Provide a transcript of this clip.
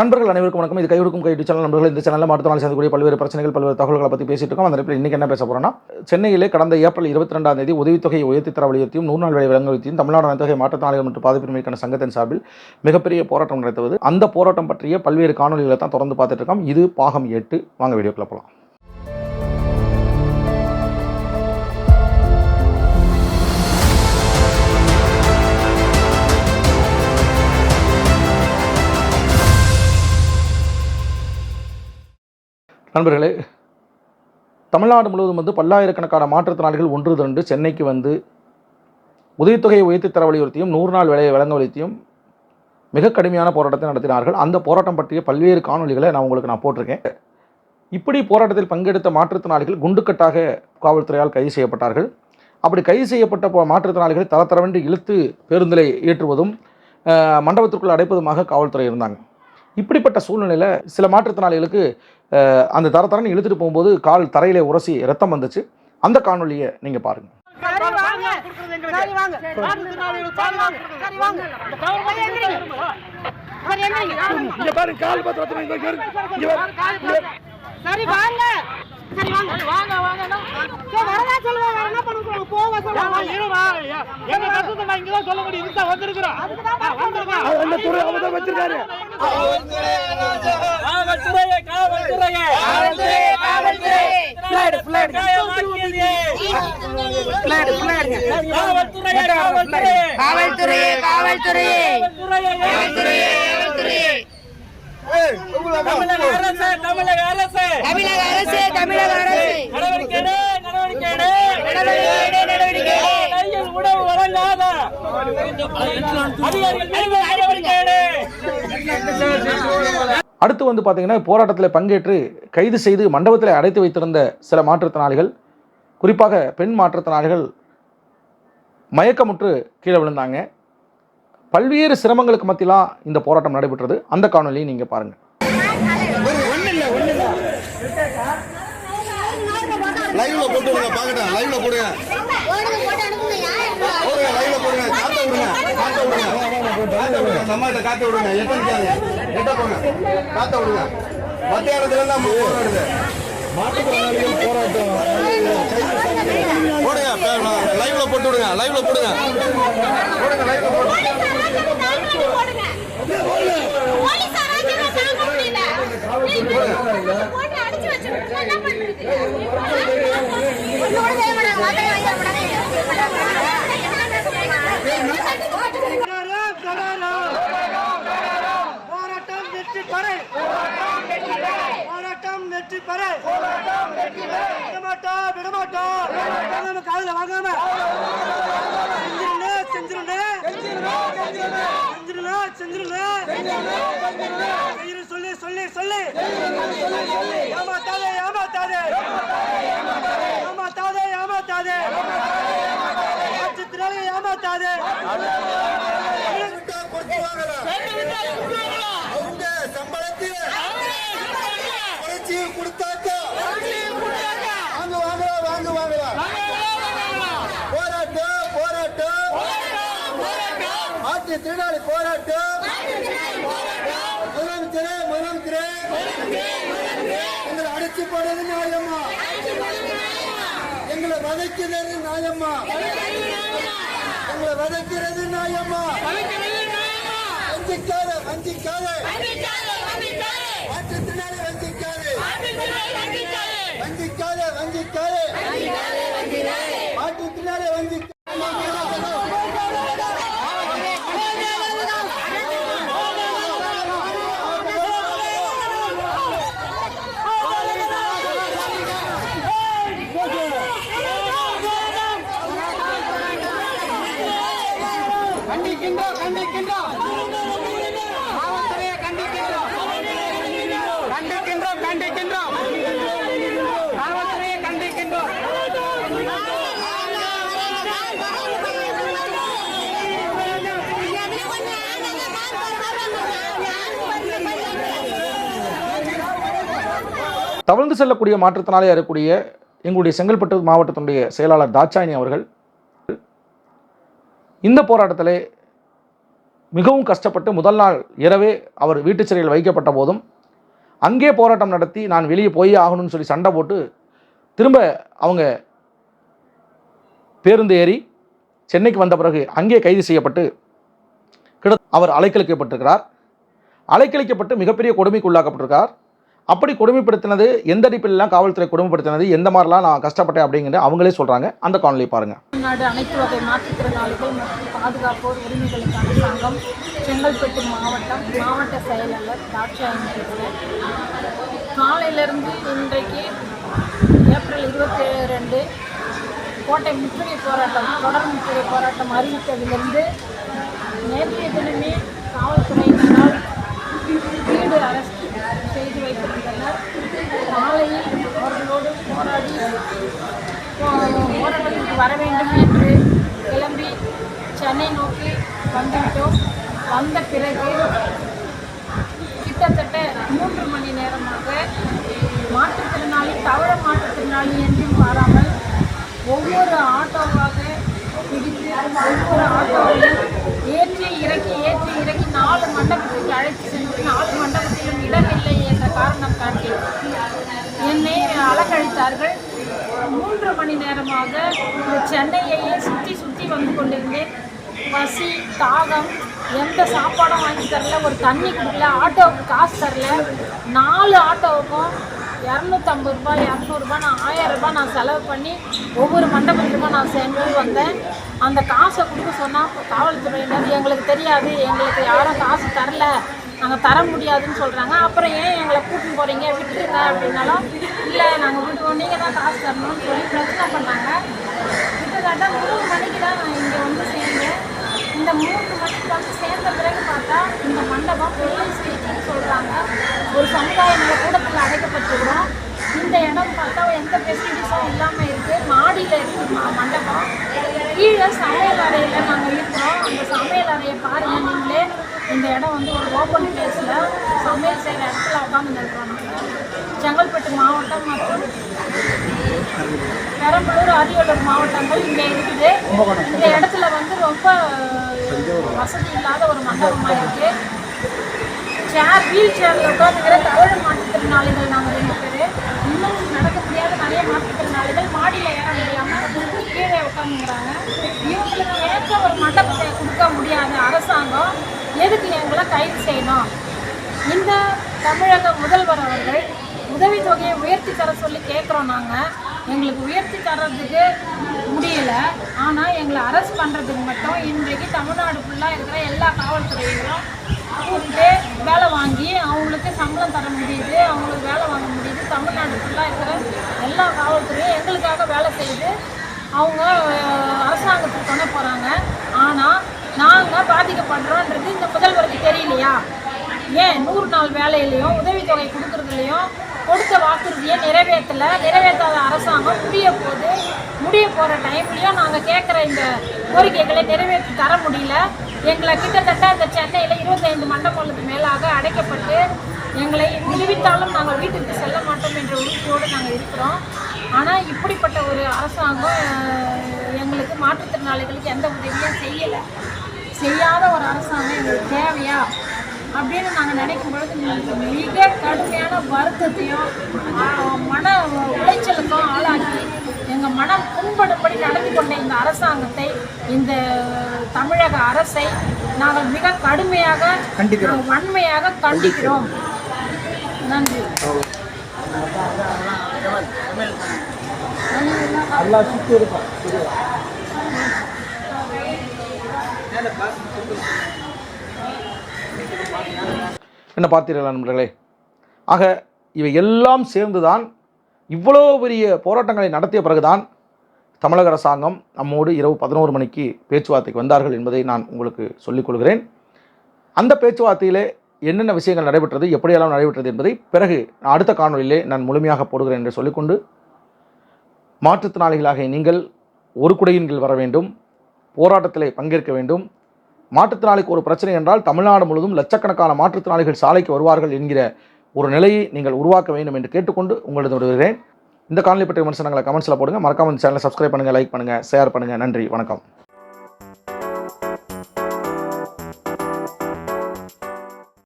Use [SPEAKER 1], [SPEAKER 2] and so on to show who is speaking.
[SPEAKER 1] நண்பர்கள் அனைவருக்கும் வணக்கம். இது கைவிடுக்கும் கைடு சேனல் நண்பர்கள். இந்த சேனலில் மாற்றுத்திறனாளி சந்திக்கக்கூடிய பல்வேறு பிரச்சனைகள் பல்வேறு தகவல்களை பற்றி பேசிட்டு இருக்கோம். அந்த நேரத்தில் இன்றைக்கி என்ன பேச போகிறோம்னா சென்னையிலே கடந்த ஏப்ரல் இருபத்தி ரெண்டாம் தேதி உதவித்தொகையை உயர்த்தி தர வலியுறுத்தியும் நூறு நாள் வேலை வழங்குவதையும் தமிழ்நாடு அனைத்தொகை மாற்றுத்திறனாளிகள் மற்றும் பாதிப்பின்மைக்கான சங்கத்தின் சார்பில் மிகப்பெரிய போராட்டம் நடத்துவது. அந்த போராட்டம் பற்றிய பல்வேறு காணொலிகளை தான் தொடர்ந்து பார்த்துட்டு இருக்கோம். இது பாகம் எட்டு. வாங்க வீடியோக்குள்ள போகலாம் நண்பர்களே தமிழ்நாடு முழுவதும் வந்து பல்லாயிரக்கணக்கான மாற்றுத்திறனாளிகள் ஒன்று திரண்டு சென்னைக்கு வந்து உதவித்தொகையை உயர்த்தி தர வலியுறுத்தியும் நூறு நாள் வேலையை வழங்க வலியுறுத்தியும் மிக கடுமையான போராட்டத்தை நடத்தினார்கள். அந்த போராட்டம் பற்றிய பல்வேறு காணொலிகளை நான் உங்களுக்கு நான் போட்டிருக்கேன். இப்படி போராட்டத்தில் பங்கெடுத்த மாற்றுத்திறனாளிகள் குண்டுக்கட்டாக காவல்துறையால் கைது செய்யப்பட்டார்கள். அப்படி கைது செய்யப்பட்ட போ- மாற்றுத்திறனாளிகளை தரத்தரவென்று இழுத்து பேருந்தில் ஏற்றுவதும் மண்டபத்திற்குள் அடைப்பதுமாக காவல்துறை இருந்தாங்க. இப்படிப்பட்ட சூழ்நிலையில் சில மாற்றுத்திறனாளிகளுக்கு அந்த தரத்தரன்னு இழுத்துட்டு போகும்போது கால் தரையிலே உரசி ரத்தம் வந்துச்சு. அந்த காணொலியை நீங்கள் பாருங்கள்
[SPEAKER 2] சரி வாங்க. சரி வாங்க. வாங்க வாங்க வரதா என்ன போக
[SPEAKER 3] இருமா எங்க நான் சொல்ல முடியும். வந்திருக்கிறோம் வந்திருக்கோம்
[SPEAKER 4] அந்த துறை அவங்க தான் வச்சிருக்காரு.
[SPEAKER 3] காவல்துறையே காவல்துறையே. காவல்துறையே காவல்துறையே பிளேடு பிளேடு காவல்துறையே காவல்துறையே.
[SPEAKER 2] காவல்துறையே காவல்துறையே.
[SPEAKER 3] காவல்துறையே காவல்துறையே. தமிழக அரசு தமிழக அரசு
[SPEAKER 2] தமிழக அரசு தமிழக அரசு
[SPEAKER 3] நடவடிக்கை நடவடிக்கை.
[SPEAKER 2] நடவடிக்கை.
[SPEAKER 3] கையில் உணவு வழங்காத.
[SPEAKER 1] அடுத்து வந்து பார்த்தீங்கன்னா போராட்டத்தில் பங்கேற்று கைது செய்து மண்டபத்தில் அடைத்து வைத்திருந்த சில மாற்றுத்திறனாளிகள் குறிப்பாக பெண் மாற்றுத்திறனாளிகள் மயக்கமுற்று கீழே விழுந்தாங்க பல்வேறு சிரமங்களுக்கு மத்தியெலாம் இந்த போராட்டம் நடைபெற்றது. அந்த காணொலியை நீங்கள் பாருங்கள்
[SPEAKER 5] லைவ்ல போட்டு விடுங்க பாக்கட்டேன் லைவ்ல போடுங்க. போடுங்க லைவ்ல போடுங்க. காத்த விடுங்க காத்த விடுங்க. காத்த விடுங்க நம்மகிட்ட காத்த விடுங்க. எட்ட நிக்காது எட்ட போங்க காத்த விடுங்க. மத்திய இடத்துல எல்லாம் போராடுது மாற்றுத்திறனாளிகள் போராட்டம் போடுங்க லைவ்ல போட்டு விடுங்க லைவ்ல போடுங்க போடுங்க லைவ்ல போடுங்க.
[SPEAKER 4] போராட்டம் வெற்றி பெற. வெற்றி பெற. விடமாட்டோம் விடமாட்டோம். வாங்காம காதுல வாங்காம. சொல்லி சொல்லி சொல்லி. ஏமாத்தாதே ஏமாத்தாதே. ஏமாத்தாதே. ஏமாத்தாதே ஆட்சித்திராலே ஏமாத்தாதே
[SPEAKER 5] அவங்க சம்பளத்தில் குறைச்சி கொடுத்தாக்கா வாங்க வாங்கலாம் வாங்க வாங்கலாம் போராட்டம் போராட்டம் ஆட்சி திருநாளி போராட்டம். முதலமைச்சரே முதலமைச்சரே எங்களை அடிச்சு போடுறது நியாயமா? எங்களை வதைக்கிறது நியாயமா? எங்களை வதைக்கிறது நியாயமா? வஞ்சிக்காத வஞ்சிக்காத. மாற்றுத்திறனாளி வஞ்சிக்காத. வஞ்சிக்காத வஞ்சிக்காத.
[SPEAKER 3] கண்டிக்கின்றோம். காவல்துறையை கண்டிக்கின்றோம். கண்டிக்கின்றோம் கண்டிக்கின்றோம். காவல்துறையை கண்டிக்கின்றோம்.
[SPEAKER 1] தவழ்ந்து செல்லக்கூடிய மாற்றத்தினாலே இருக்கக்கூடிய எங்களுடைய செங்கல்பட்டு மாவட்டத்தினுடைய செயலாளர் தாட்சாயினி அவர்கள் இந்த போராட்டத்தில் மிகவும் கஷ்டப்பட்டு முதல் நாள் இரவே அவர் வீட்டு சிறையில் வைக்கப்பட்ட போதும் அங்கே போராட்டம் நடத்தி நான் வெளியே போய் ஆகணும்னு சொல்லி சண்டை போட்டு திரும்ப அவங்க பேருந்து ஏறி சென்னைக்கு வந்த பிறகு அங்கே கைது செய்யப்பட்டு கிட அவர் அலைக்கழிக்கப்பட்டிருக்கிறார். அலைக்கழிக்கப்பட்டு மிகப்பெரிய கொடுமைக்கு உள்ளாக்கப்பட்டிருக்கார் அப்படி கொடுமைப்படுத்தினது எந்த அடிப்படையிலாம் காவல்துறை கொடுமைப்படுத்தினது எந்த மாதிரிலாம் நான் கஷ்டப்பட்டேன் அப்படிங்கிறது அவங்களே சொல்கிறாங்க அந்த காணொலியை பாருங்கள்
[SPEAKER 6] தமிழ்நாடு அனைத்து வகை மாற்றுத்திறனாளிகள் மற்றும் பாதுகாப்போர் உரிமைகளுக்கான சங்கம் செங்கல்பட்டு மாவட்டம் மாவட்ட செயலாளர் தாட்சாயணி காலையிலிருந்து இன்றைக்கு ஏப்ரல் இருபத்தி ரெண்டு கோட்டை முற்றுகை போராட்டம் தொடர் முற்றுகை போராட்டம் அறிவித்ததிலிருந்து நேற்றைய தினமே காவல்துறையினரால் வீடு அரசு வைத்திருந்தனர் காலையில் அவர்களோடு போராடி ஓரங்களுக்கு வர வேண்டும் என்று கிளம்பி சென்னை நோக்கி வந்துவிட்டோம். வந்த பிறகு கிட்டத்தட்ட மூன்று மணி நேரமாக மாற்றுத்திறனாளி தவற மாற்றுத்திறனாளி என்றும் மாறாமல் ஒவ்வொரு ஆட்டோவாக பிடித்து ஒவ்வொரு ஆட்டோவையும் ஏற்றி இறக்கி ஏற்றி இறக்கி நாலு மண்டபத்துக்கு அழைத்து சென்று நாலு மண்டபத்திலும் இடமில்லை என்று காரணம் காட்டி என்னை அலக்கழித்தார்கள் மூன்று மணி நேரமாக சென்னையையே சுற்றி சுற்றி வந்து கொண்டிருந்தேன். பசி தாகம் எந்த சாப்பாடும் வாங்கி தரல ஒரு தண்ணி கொடுக்கல ஆட்டோவுக்கு காசு தரல. நாலு ஆட்டோவுக்கும் இரநூத்தம்பது ரூபாய் இரநூறுபா நான் ஆயிரம் ரூபாய் நான் செலவு பண்ணி ஒவ்வொரு மண்டபத்துக்கும் நான் சென்று வந்தேன். அந்த காசை கொடுக்க சொன்னால் காவல்துறையினர் எங்களுக்கு தெரியாது எங்களுக்கு யாரும் காசு தரல. நாங்கள் தர முடியாதுன்னு சொல்கிறாங்க அப்புறம் ஏன் எங்களை கூட்டின்னு போகிறீங்க விட்டுருங்க அப்படின்னாலும் இல்லை நாங்கள் விடுவோம் நீங்கள் தான் காசு தரணும்னு சொல்லி பிரச்சனை பண்ணாங்க கிட்டத்தட்ட மூணு மணிக்கு தான் நான் இங்கே வந்து சேர்ந்தேன் இந்த மூணு மணிக்கு வந்து சேர்ந்த பிறகு பார்த்தா இந்த மண்டபம் பிள்ளை ஸ்ட்ரீட்னு சொல்கிறாங்க ஒரு சமுதாய கூடத்தில் அடைக்கப்பட்டிருக்கிறோம் இந்த இடம் பார்த்தா எந்த ஃபெசிலிட்டிஸும் இல்லாமல் இருக்குது மாடியில் இருக்குது மா- மண்டபம் கீழே சமையல் அறையில் நாங்கள் இருக்கிறோம் அந்த சமையல் அறையை பாருங்கள் நீங்களே. இந்த இடம் வந்து ஒரு ஓப்பன் பிளேஸில் சமையல் செய்கிற இடத்துல உட்காந்து இருக்கிறோம் செங்கல்பட்டு மாவட்டம் மற்றும் பெரம்பலூர் அரியலூர் மாவட்டங்கள் இங்கே இருக்குது. இந்த இடத்துல வந்து ரொம்ப வசதி இல்லாத ஒரு மண்டபமாக இருக்குது சேர் வீல் சேரில் உட்காந்துக்கிற தவழ மாற்றுத்திறனாளிகள் நாங்கள் ரெண்டு பேர். இன்னும் நடக்க முடியாத நிறைய மாற்றுத்திறனாளிகள் மாடியில் ஏற முடியாமல் கீழே உட்காந்துங்கிறாங்க இவங்களுக்கு ஏற்ற ஒரு மண்டபத்தை கொடுக்க முடியாத அரசாங்கம் எதுக்கு எங்களை கைது செய்யணும்? இந்த தமிழக முதல்வர் அவர்கள் உதவித்தொகையை உயர்த்தி தர சொல்லி கேட்குறோம் நாங்கள் எங்களுக்கு உயர்த்தி தர்றதுக்கு முடியல. ஆனால் எங்களை அரெஸ்ட் பண்ணுறதுக்கு மட்டும் இன்றைக்கு தமிழ்நாடு ஃபுல்லாக இருக்கிற எல்லா காவல்துறையிலும் கூப்பிட்டு வேலை வாங்கி அவங்களுக்கு சம்பளம் தர முடியுது அவங்களுக்கு வேலை வாங்க முடியுது. தமிழ்நாடு ஃபுல்லாக இருக்கிற எல்லா காவல்துறையும் எங்களுக்காக வேலை செய்து அவங்க அரசாங்கத்துக்கு கொண்டு போகிறாங்க ஆனால் நாங்கள் பாதிக்கப்படுறோன்றது இந்த முதல்வருக்கு தெரியலையா? ஏன் நூறு நாள் வேலையிலையும் உதவித்தொகை கொடுக்குறதுலையும் கொடுத்த வாக்குறுதியை நிறைவேற்றலை. நிறைவேற்றாத அரசாங்கம் முடிய போது முடிய போகிற டைம்லையும் நாங்கள் கேட்குற இந்த கோரிக்கைகளை நிறைவேற்றி தர முடியல. எங்களை கிட்டத்தட்ட இந்த சென்னையில் இருபத்தைந்து மண்டபங்களுக்கு மேலாக அடைக்கப்பட்டு எங்களை விடுவித்தாலும் நாங்கள் வீட்டுக்கு செல்ல மாட்டோம் என்ற உறுதியோடு நாங்கள் இருக்கிறோம். ஆனால் இப்படிப்பட்ட ஒரு அரசாங்கம் எங்களுக்கு மாற்றுத்திறனாளிகளுக்கு எந்த உதவியும் செய்யலை. செய்யாத ஒரு அரசாங்கம் எங்களுக்கு தேவையா? அப்படின்னு நாங்கள் நினைக்கும் பொழுது மிக கடுமையான வருத்தத்தையும் மன உளைச்சலுக்கும் ஆளாக்கி எங்கள் மனம் புண்படும்படி நடந்து கொண்ட இந்த அரசாங்கத்தை இந்த தமிழக அரசை நாங்கள் மிக கடுமையாக வன்மையாக கண்டிக்கிறோம். நன்றி.
[SPEAKER 1] என்ன பார்த்தீர்களா நண்பர்களே? ஆக இவை எல்லாம் சேர்ந்துதான் இவ்வளோ பெரிய போராட்டங்களை நடத்திய பிறகுதான் தமிழக அரசாங்கம் நம்மோடு இரவு பதினோரு மணிக்கு பேச்சுவார்த்தைக்கு வந்தார்கள் என்பதை நான் உங்களுக்கு சொல்லிக் கொள்கிறேன். அந்த பேச்சுவார்த்தையிலே என்னென்ன விஷயங்கள் நடைபெற்றது எப்படியெல்லாம் நடைபெற்றது என்பதை பிறகு நான் அடுத்த காணொளியிலே நான் முழுமையாக போடுகிறேன் என்று சொல்லிக்கொண்டு மாற்றுத்திறனாளிகளாக நீங்கள் ஒரு குடையின் கீழ் வர வேண்டும் போராட்டத்திலே பங்கேற்க வேண்டும் மாற்றுத்திறனாளிக்கு ஒரு பிரச்சனை என்றால் தமிழ்நாடு முழுவதும் லட்சக்கணக்கான மாற்றுத்திறனாளிகள் சாலைக்கு வருவார்கள் என்கிற ஒரு நிலையை நீங்கள் உருவாக்க வேண்டும் என்று கேட்டுக்கொண்டு உங்களது விடுகிறேன் இந்த காணொலி பற்றிய விமர்சனங்களை கமெண்ட்ஸில் போடுங்க. மறக்காமல் இந்த சேனலை சப்ஸ்கிரைப் பண்ணுங்கள் லைக் பண்ணுங்கள் ஷேர் பண்ணுங்கள் நன்றி வணக்கம்.